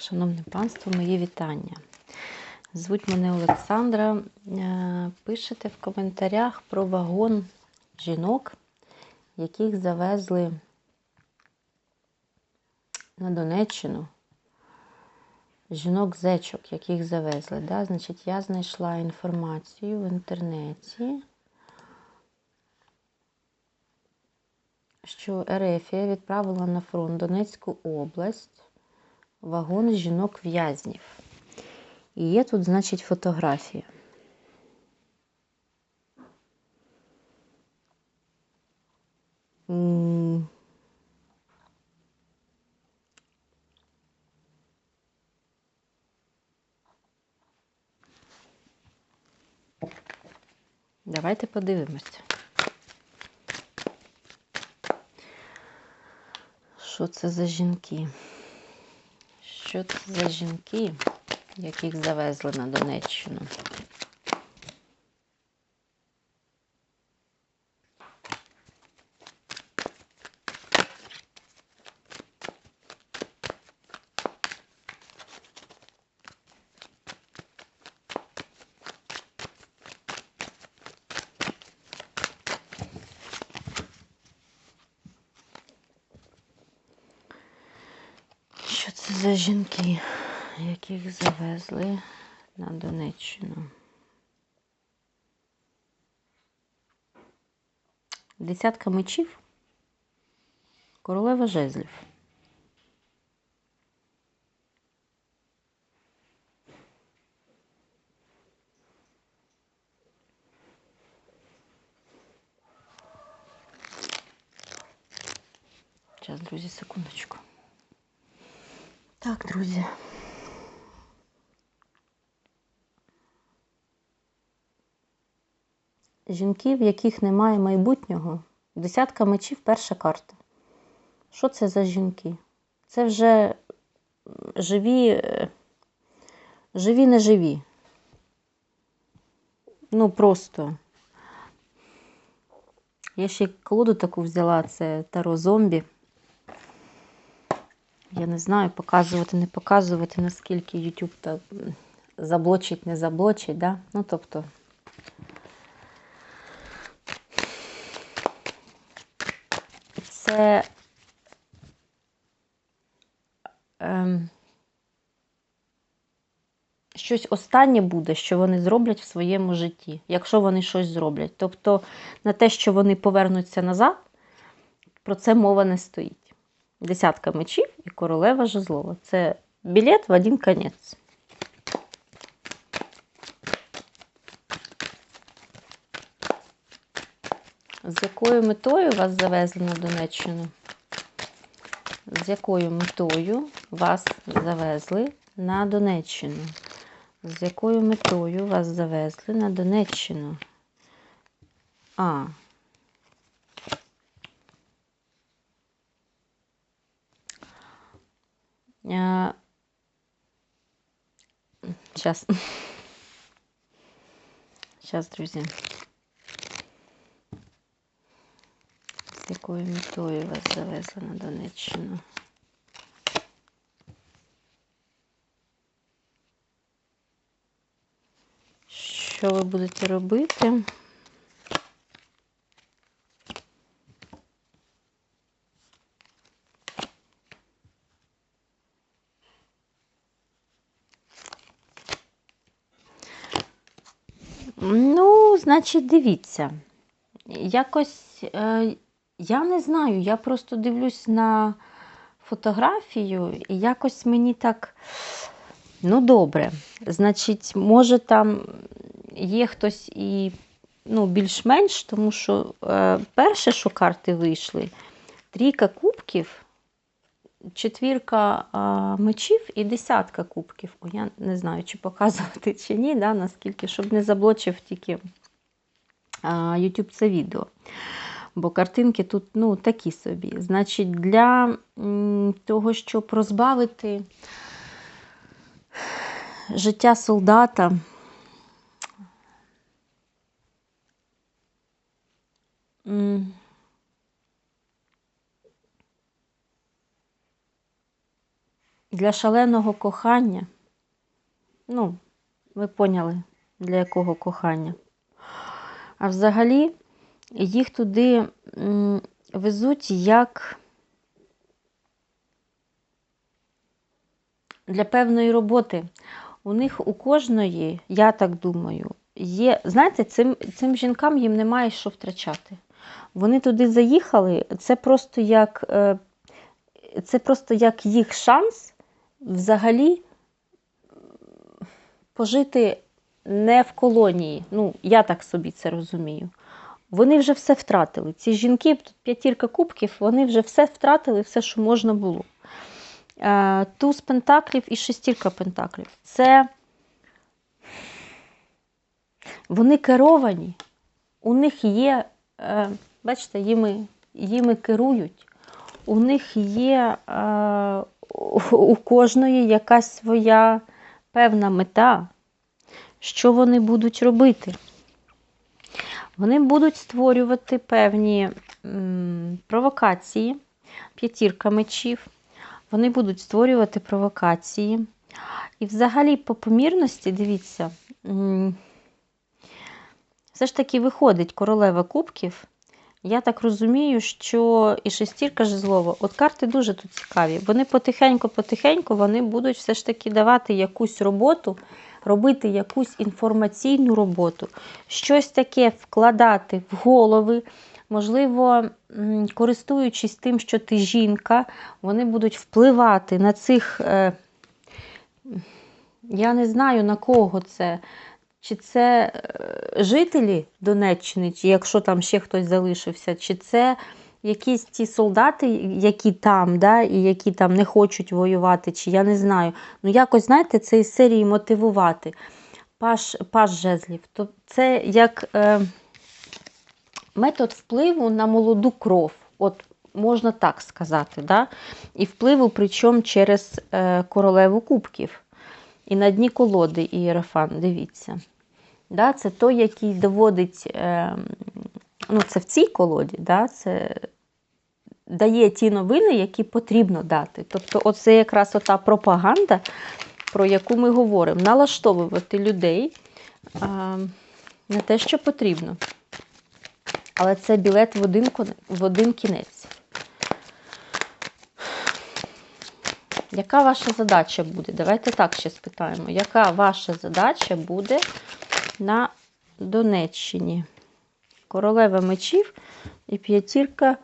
Шановне панство, мої вітання. Звуть мене Олександра. Е, Пишете в коментарях про вагон жінок, яких завезли на Донеччину. Жінок-зечок, яких завезли. Да? Значить, я знайшла інформацію в інтернеті, що Ерефія відправила на фронт Донецьку область вагон жінок-в'язнів. І є тут, значить, фотографія. Давайте подивимося. Що це за жінки? Що це за жінки, яких завезли на Донеччину? Що це за жінки, яких завезли на Донеччину? Десятка мечів, королева жезлів. Зараз, друзі, секундочку. Так, друзі. Жінки, в яких немає майбутнього. Десятка мечів перша карта. Що це за жінки? Це вже живі, е, живі, не живі. Ну, просто. Я ще колоду таку взяла, це Таро зомбі. Я не знаю, показувати, не показувати, наскільки YouTube заблочить, не заблочить, да? Ну, тобто. Це ем, щось останнє буде, що вони зроблять в своєму житті, якщо вони щось зроблять. Тобто на те, що вони повернуться назад, про це мова не стоїть. Десятка мечів і королева жезлова. Це білет в один конець. З якою метою вас завезли на Донеччину? З якою метою вас завезли на Донеччину? З якою метою вас завезли на Донеччину? А. Сейчас. Сейчас, друзі. З якою метою вас завезли на Донеччину? Що ви будете робити? Ну, значить, дивіться. Якось е, я не знаю, я просто дивлюсь на фотографію, і якось мені так, ну, добре. Значить, може, там є хтось і ну, більш-менш, тому що е, перше, що карти вийшли, трійка кубків, четвірка мечів і десятка кубків. О, я не знаю, чи показувати, чи ні, да, наскільки, щоб не заблочив тільки YouTube це відео. Бо картинки тут ну, такі собі. Значить, для того, щоб розбавити життя солдата. м, для шаленого кохання. Ну, ви поняли, для якого кохання. А взагалі їх туди везуть як для певної роботи. У них у кожної, я так думаю, є. Знаєте, цим, цим жінкам їм немає що втрачати. Вони туди заїхали, це просто як, е, це просто як їх шанс взагалі пожити не в колонії. Ну, я так собі це розумію. Вони вже все втратили. Ці жінки, тут п'ятірка кубків, вони вже все втратили, все, що можна було. Е, Туз пентаклів і шестірка пентаклів. Це вони керовані, у них є, е, бачите, їми, їми керують, у них є е, у кожної якась своя певна мета, що вони будуть робити. Вони будуть створювати певні провокації, п'ятірка мечів. Вони будуть створювати провокації. І взагалі, по помірності, дивіться, все ж таки виходить королева кубків. Я так розумію, що і шестірка жезлова, от карти дуже тут цікаві. Вони потихеньку-потихеньку вони будуть все ж таки давати якусь роботу, робити якусь інформаційну роботу, щось таке вкладати в голови. Можливо, користуючись тим, що ти жінка, вони будуть впливати на цих, е, я не знаю на кого це. Чи це е, жителі Донеччини, чи якщо там ще хтось залишився, чи це якісь ті солдати, які там, да, і які там не хочуть воювати, чи я не знаю. Ну, якось, знаєте, це із серії мотивувати. Паш, паш жезлів. То це як е, метод впливу на молоду кров. От можна так сказати. Да? І впливу, причому через е, королеву кубків. І на дні колоди Ієрофан, дивіться. Да, Це той, який доводить, е, ну це в цій колоді, да, це дає ті новини, які потрібно дати. Тобто, оце якраз ота пропаганда, про яку ми говоримо, налаштовувати людей е, на те, що потрібно. Але це білет в один, в один кінець. Яка ваша задача буде? Давайте так ще спитаємо. Яка ваша задача буде на Донеччині? Королева мечів і п'ятірка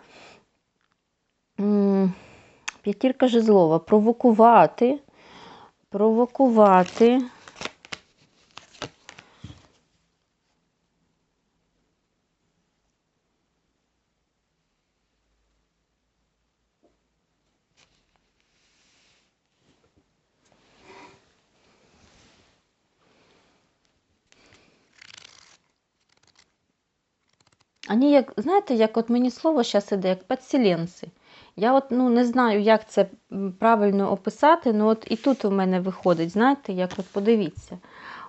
п'ятірка жезлова. Провокувати, провокувати. Вони, як, знаєте, як от мені слово зараз іде, як підселенці. Я от ну, не знаю, як це правильно описати, але от і тут у мене виходить, знаєте, як от подивіться.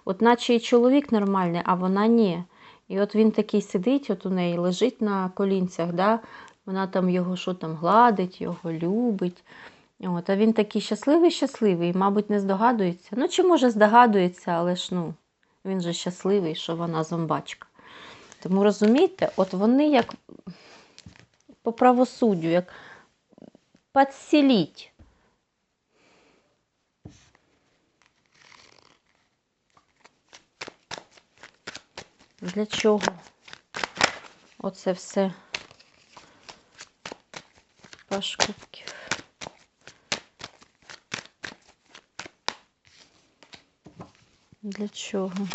От наче і чоловік нормальний, а вона ні. І от він такий сидить, от у неї лежить на колінцях, да? вона там його що там гладить, його любить. От, А він такий щасливий-щасливий, мабуть, не здогадується. Ну, чи може здогадується, але ж ну, він же щасливий, що вона зомбачка. Тому розумієте, от вони як по правосуддю, як підселіть. Для чого оце все паш кубків? Для чого?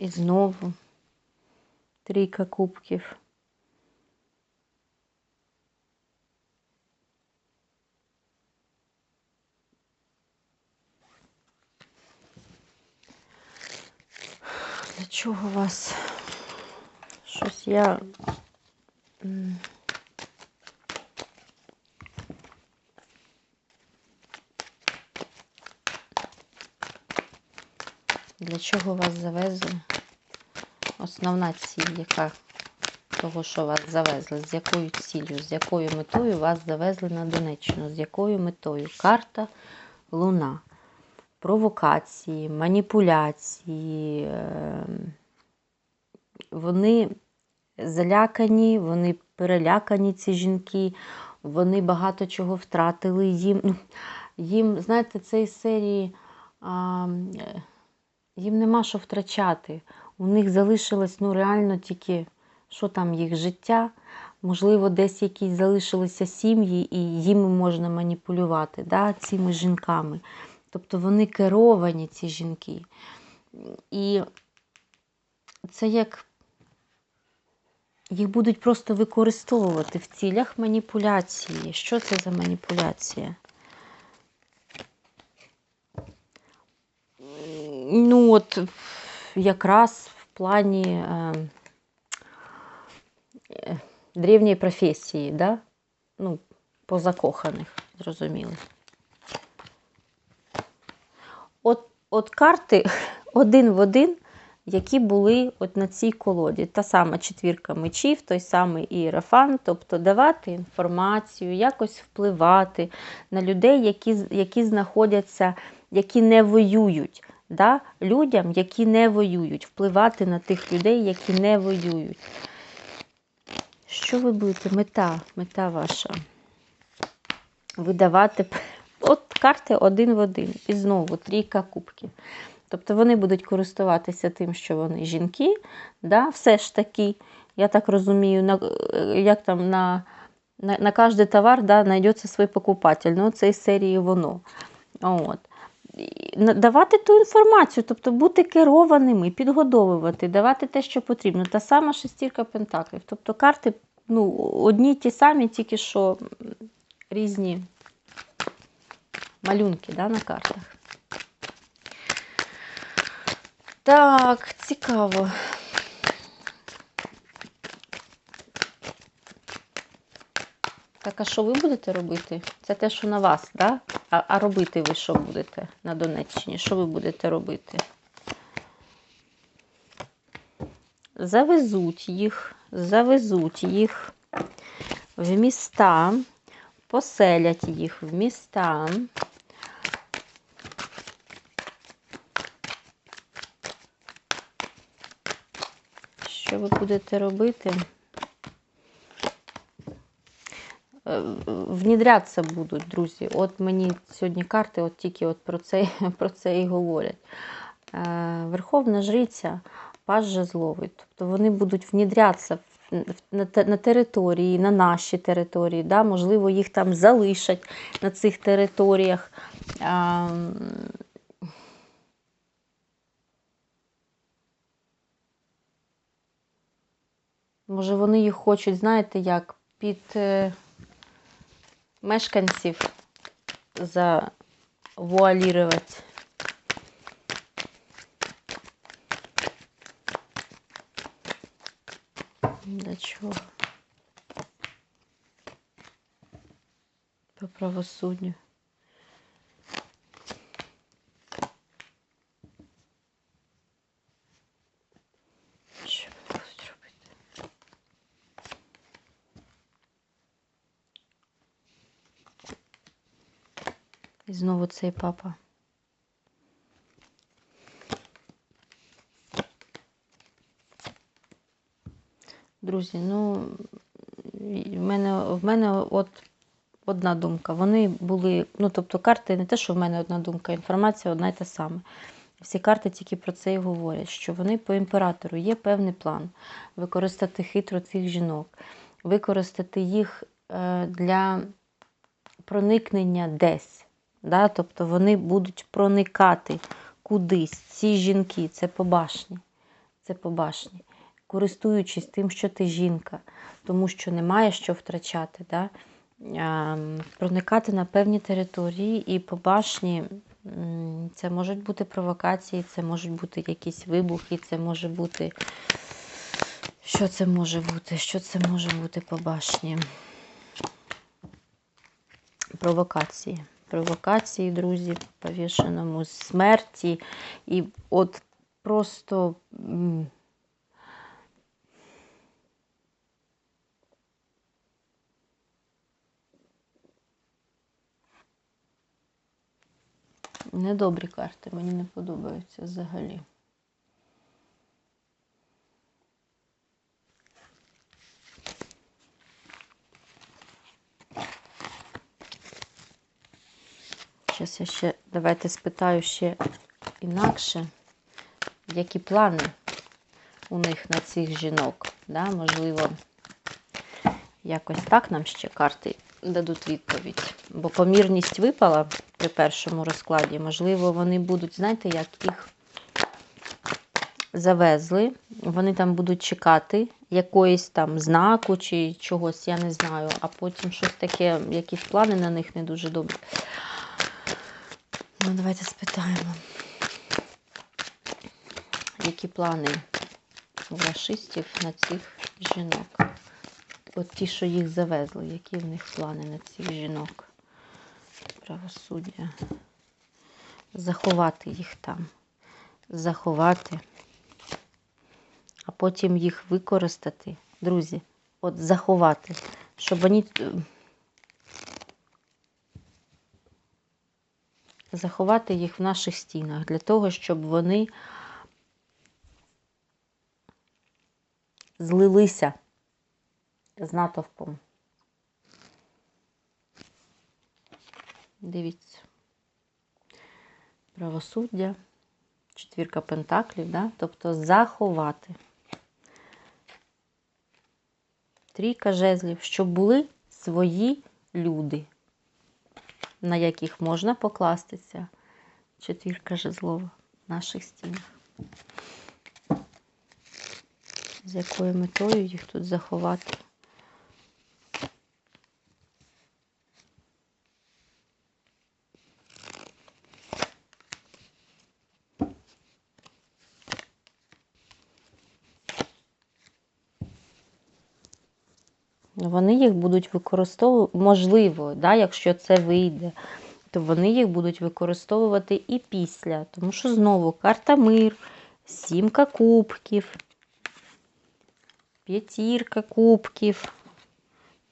І знову трійка кубків. Для чого вас щось я Для чого вас завезли? Основна ціль, яка того, що вас завезли, з якою ціллю, з якою метою вас завезли на Донеччину, з якою метою? Карта Луна. Провокації, маніпуляції. ем, Вони залякані, вони перелякані, ці жінки, вони багато чого втратили. Їм, ну, їм знаєте, цієї серії а, е, їм нема що втрачати. У них залишилось ну, реально тільки що там їх життя. Можливо, десь якісь залишилися сім'ї, і їм можна маніпулювати да, цими жінками. Тобто вони керовані, ці жінки. І це як їх будуть просто використовувати в цілях маніпуляції. Що це за маніпуляція? Ну, от якраз в плані е, е, древньої професії, да? ну, по закоханих, зрозуміло. От, от карти один в один, які були от на цій колоді. Та сама четвірка мечів, той самий іерофан, тобто давати інформацію, якось впливати на людей, які, які знаходяться, які не воюють. Да? Людям, які не воюють, впливати на тих людей, які не воюють. Що ви будете? Мета, мета ваша. Видавати от карти один в один. І знову трійка кубків. Тобто вони будуть користуватися тим, що вони жінки, да, все ж таки, я так розумію, на, як там на на, на кожний товар да, знайдеться свій покупатель. Ну, це із серії воно. От. Давати ту інформацію, тобто бути керованими, підгодовувати, давати те, що потрібно. Та сама шестірка пентаклів. Тобто карти ну, одні ті самі, тільки що різні малюнки да, на картах. Так, цікаво. Так, а що ви будете робити? Це те, що на вас, да? А, а робити ви що будете на Донеччині? Що ви будете робити? Завезуть їх, завезуть їх в міста, поселять їх в міста. Що ви будете робити? Внідрятися будуть, друзі. От мені сьогодні карти от тільки от про це про це і говорять. Е, Верховна жриця, паж жезловий. Тобто вони будуть внідрятися на території, на наші території. Да? Можливо, їх там залишать на цих територіях. Може, вони їх хочуть, знаєте, як під е, мешканців завуалірувати. Для чого? По правосуддю. Що ви будуть робити? І знову цей папа. Друзі, ну в мене в мене от одна думка. Вони були, ну тобто карти не те, що в мене одна думка, інформація одна й та сама. Всі карти тільки про це і говорять, що вони по імператору є певний план використати хитро цих жінок, використати їх е, для проникнення десь. Да? Тобто вони будуть проникати кудись. Ці жінки, це побашні. Це побашні. Користуючись тим, що ти жінка, тому що немає що втрачати. Да? Проникати на певні території і побашні це можуть бути провокації, це можуть бути якісь вибухи, це може бути. Що це може бути? Що це може бути по башні? Провокації провокації друзі повішеному, смерті. І от просто. Недобрі карти, мені не подобаються взагалі. Зараз я ще давайте спитаю ще інакше, які плани у них на цих жінок. Да? Можливо, якось так нам ще карти дадуть відповідь. Бо помірність випала при першому розкладі. Можливо, вони будуть, знаєте, як їх завезли, вони там будуть чекати якоїсь там знаку чи чогось, я не знаю, а потім щось таке, якісь плани на них не дуже добрі. Ну, давайте спитаємо, які плани у расистів на цих жінок. От ті, що їх завезли, які в них плани на цих жінок? Правосуддя. Заховати їх там. Заховати. А потім їх використати. Друзі, от заховати. Щоб вони. Заховати їх в наших стінах для того, щоб вони злилися з натовпом. Дивіться. Правосуддя, четвірка пентаклів, да? тобто заховати. Трійка жезлів, щоб були свої люди, на яких можна покластися. Четвірка жезлов в наших стінах. З якою метою їх тут заховати? Вони їх будуть використовувати, можливо, да, якщо це вийде, то вони їх будуть використовувати і після. Тому що знову карта мир, сімка кубків, п'ятірка кубків,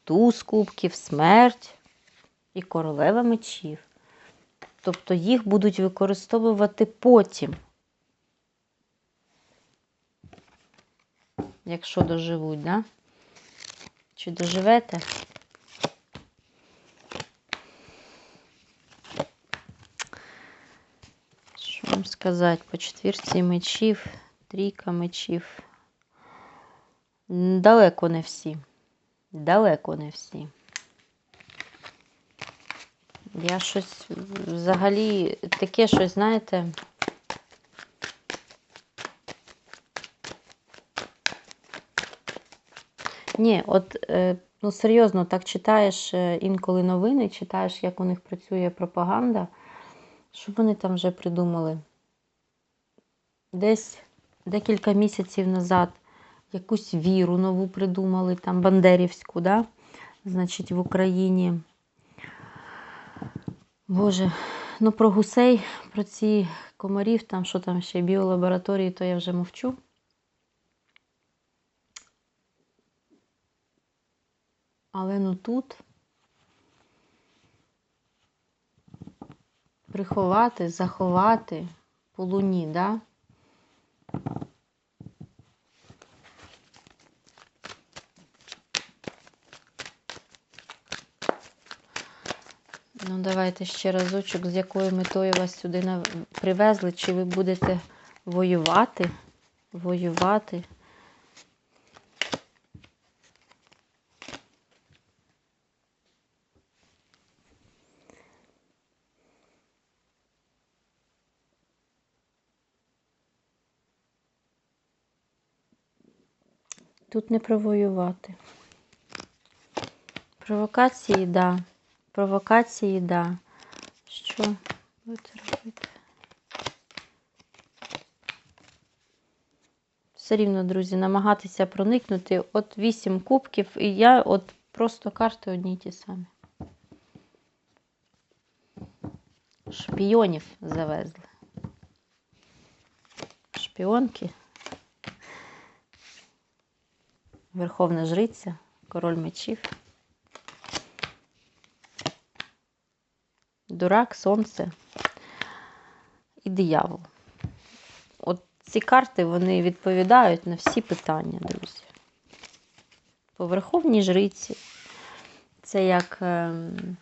туз кубків, смерть і королева мечів. Тобто їх будуть використовувати потім. Якщо доживуть, да? Чи доживете? Що вам сказати? По четвірці мечів, трійка мечів. Далеко не всі. Далеко не всі. Я щось взагалі таке щось, знаєте. Ні, от е, ну серйозно, так читаєш е, інколи новини, читаєш, як у них працює пропаганда. Що вони там вже придумали? Десь декілька місяців назад якусь віру нову придумали, там Бандерівську, да? значить, в Україні. Боже, ну про гусей, про ці комарів, там що там ще біолабораторії, то я вже мовчу. Але ну тут приховати, заховати по луні, да? Ну, давайте ще разочок, з якою метою вас сюди привезли, чи ви будете воювати, воювати. Тут не провоювати. Провокації, да. Провокації, да. Що будете робити? Все рівно, друзі, намагатися проникнути. От вісім кубків, і я от просто карти одні ті самі. Шпіонів завезли. Шпіонки. Верховна жриця, король мечів. Дурак, сонце. і диявол. От ці карти вони відповідають на всі питання, друзі. По Верховній жриці. Це як ем,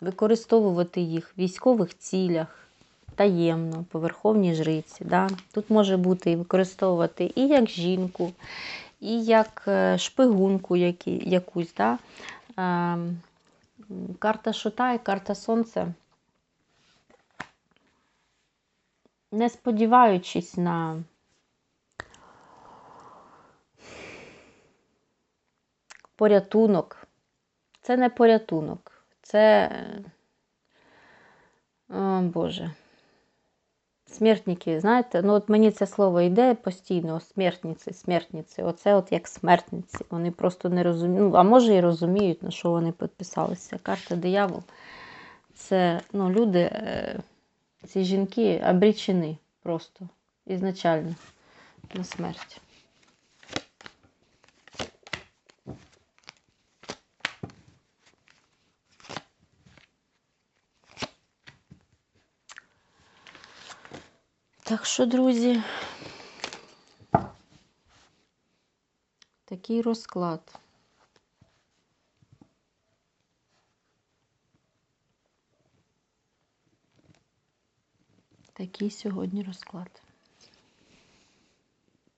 використовувати їх в військових цілях таємно, по Верховній жриці. Да? Тут може бути і використовувати і як жінку, і як е, шпигунку які, якусь. Да? Ем, Карта Шута і карта Сонця. Не сподіваючись на порятунок. Це не порятунок. Це. О, Боже. Смертники, знаєте, ну от мені це слово йде постійно, смертниці, смертниці. Оце от як смертниці. Вони просто не розуміють, ну, а може і розуміють, на що вони підписалися. Карта диявол. Це ну, люди, е, ці жінки обрічені просто ізначально на смерть. Так що, друзі, такий розклад. Такий сьогодні розклад.